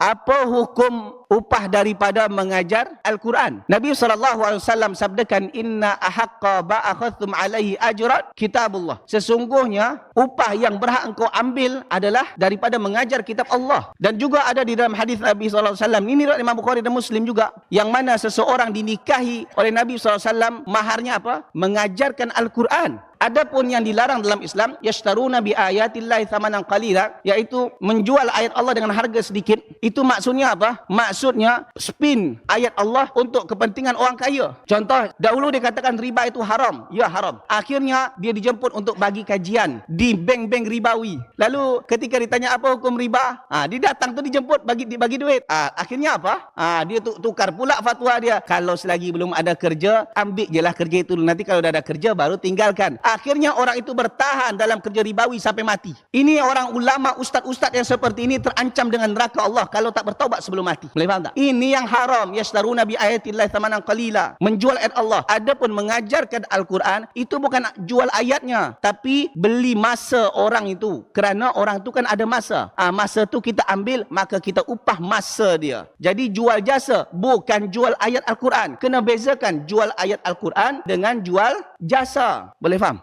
Apa hukum upah daripada mengajar Al-Quran? Nabi SAW sabdakan, Inna ahaqqa ba'akhathum alaihi ajran kitabullah. Sesungguhnya, upah yang berhak engkau ambil adalah daripada mengajar kitab Allah. Dan juga ada di dalam hadis Nabi SAW, ini riwayat Imam Bukhari dan Muslim juga, yang mana seseorang dinikahi oleh Nabi SAW, maharnya apa? Mengajarkan Al-Quran. Adapun yang dilarang dalam Islam yashtaruna bi ayatillahi thamanan qalila iaitu menjual ayat Allah dengan harga sedikit. Itu maksudnya apa? Maksudnya spin ayat Allah untuk kepentingan orang kaya. Contoh, dahulu dia katakan riba itu haram. Ya haram. Akhirnya dia dijemput untuk bagi kajian di bank-bank ribawi. Lalu ketika ditanya apa hukum riba, ha, dia datang tu dijemput bagi bagi duit. Ha, akhirnya apa? Ha, dia tukar pula fatwa dia. Kalau selagi belum ada kerja, ambil je lah kerja itu. Nanti kalau dah ada kerja baru tinggalkan. Akhirnya orang itu bertahan dalam kerja ribawi sampai mati. Ini orang ulama, ustaz-ustaz yang seperti ini terancam dengan neraka Allah kalau tak bertaubat sebelum mati. Boleh faham tak? Ini yang haram. Yashtaruna bi ayatillah thamanan qalila. Menjual ayat Allah. Adapun mengajarkan Al-Quran, itu bukan jual ayatnya. Tapi beli masa orang itu. Kerana orang itu kan ada masa. Ha, masa tu kita ambil, maka kita upah masa dia. Jadi jual jasa, bukan jual ayat Al-Quran. Kena bezakan jual ayat Al-Quran dengan jual jasa. Boleh faham?